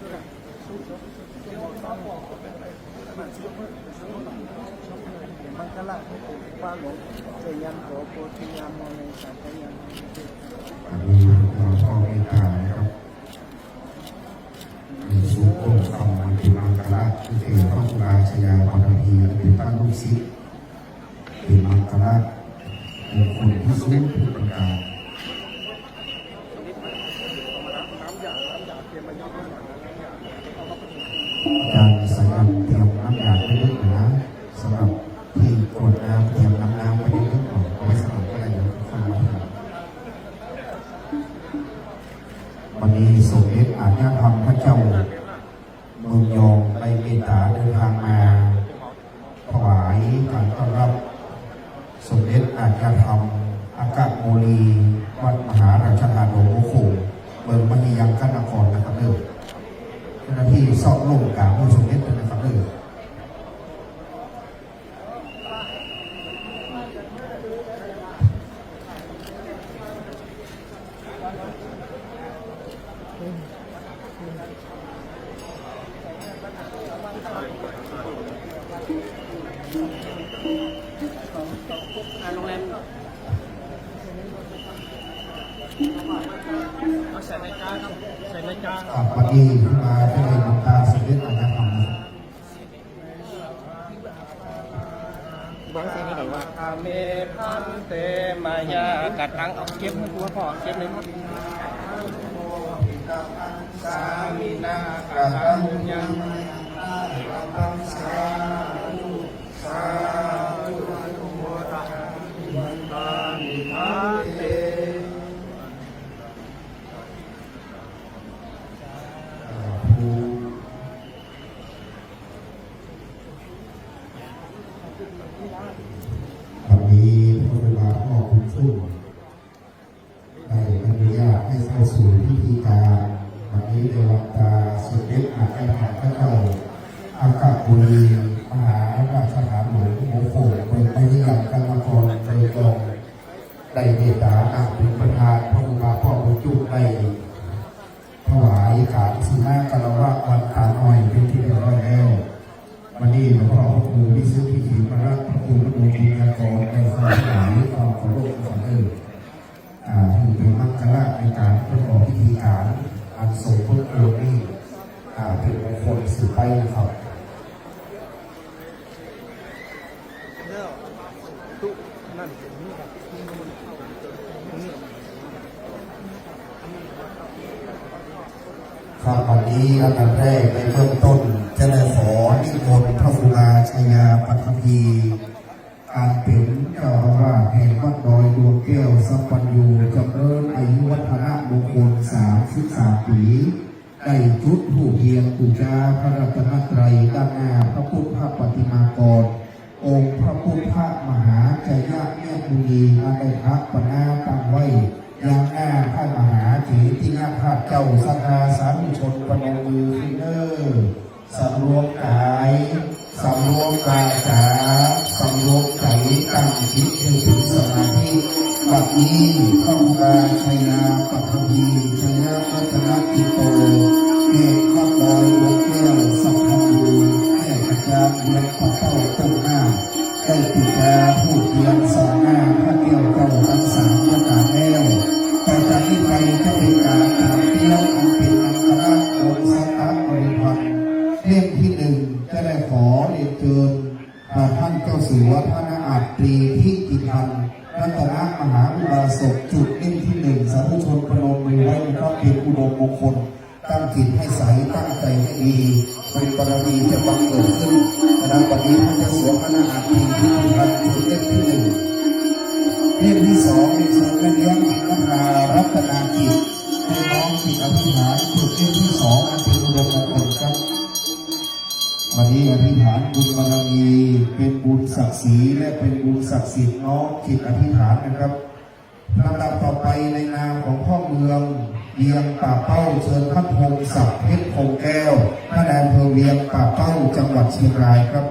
มังคละให้ปู่ฟ้าหลวงเจยันโสโพธิยามโมในสัตยันอันนี้เราชอบไม่ตายนะครับมีสุโขคำมันเป็นมังกรที่เทพระราชยาปฐพีเป็นพระลูกศิษย์เป็นมังกรมงคลที่สูงทุกประการ การสำหรับเตรียมน้ำยาไปด้วยนะสำหรับที่กดน้ำเตรียมน้ำน้ำไว้ด้วยก่อนเอาไว้สำหรับอะไรอย่างที่ฟังมาครับวันนี้สมเด็จอาญาธรรมพระเจ้า สอบลงกลางผู้สมเด็จนะครับเด้อโรงแรม เอาใส่ในจานครับใส่ในจานครับวันนี้มาที่น้ำตาสมเด็จอาญาธรรมนะครับบ้านใส่ในไหนวะอาเมพันเตมายากระตังเอาเก็บตัวพ่อเก็บเลยครับสามีนากระตังยังตังสาธุสาธุอนุโมทนาวันตานิพัน วันนี้พระเวลาพ่อคุณชุ่มได้อนุญาตให้เข้าสู่พิธีการวันนี้ในวันตาสมเด็จอาจารย์พระเจ้าอากาศบุรีมหาราชฐานหลวงโมโห ตุนั่นนี่ครับครับวันนี้อันดับแรกในเบื้องต้นจะได้ขอนิมนต์พระครูอาชยาปัทภีการเป็นเจ้าอาวาสแห่งวัดดอยดวงแก้วสัพพัญญูจำเริญอายุวัฒนะมงคลสามสิบสามปีได้จุดผู้เพียงปูชาพระรัตนตรัยด้านหน้าพระพุทธปฏิมากร องค์พระพุทธมหาจยะเมตุนีอันได้พักปนาตั้งไว้ยังหน้าพระมหาเถรินาภาพเจ้าสกาสาธุชนปนมมือขึ้นเนอร์สำรวมกายสำรวมกายจาสำรวมใจตั้งจิตให้ถึงสมาธิบัดนี้พระอุบารชัยนาปัทภีชัยนาพัฒนาจิโต เรียนเชิญพระท่านเจ้าสัวพระนาอาจตรีที่กิพันรัตนมหาอุบาสกจุดเล่มที่หนึ่งสาธุชนประนมมือไว้ในพระเพียรอุดมมงคล ตั้งจิตให้ใสตั้งใจให้ดีเป็นบารมีจะบังเกิดขึ้นคณะปฏิพันธ์จะสวมคณะอาภีที่พันจุดเล่มที่หนึ่งเล่มที่สองในเชิญแม่เลี้ยงอินทรารัตนาจิตให้น้องจิตอภิษฐานจุดเล่มที่สองอันเป็นอุดมมงคลครับ วันนี้อธิษฐานบุญบารมีเป็นบุญศักดิ์ศรีและเป็นบุญศักดิ์สิทธิ์น้องจิตอธิษฐานนะครับลำดับต่อไปในนามของพ่อเมืองเวียงป่าเป้าเชิญท่านพงศักดิ์เพชรพงแก้วท่านนายอำเภอเวียงป่าเป้าจังหวัดเชียงรายครับ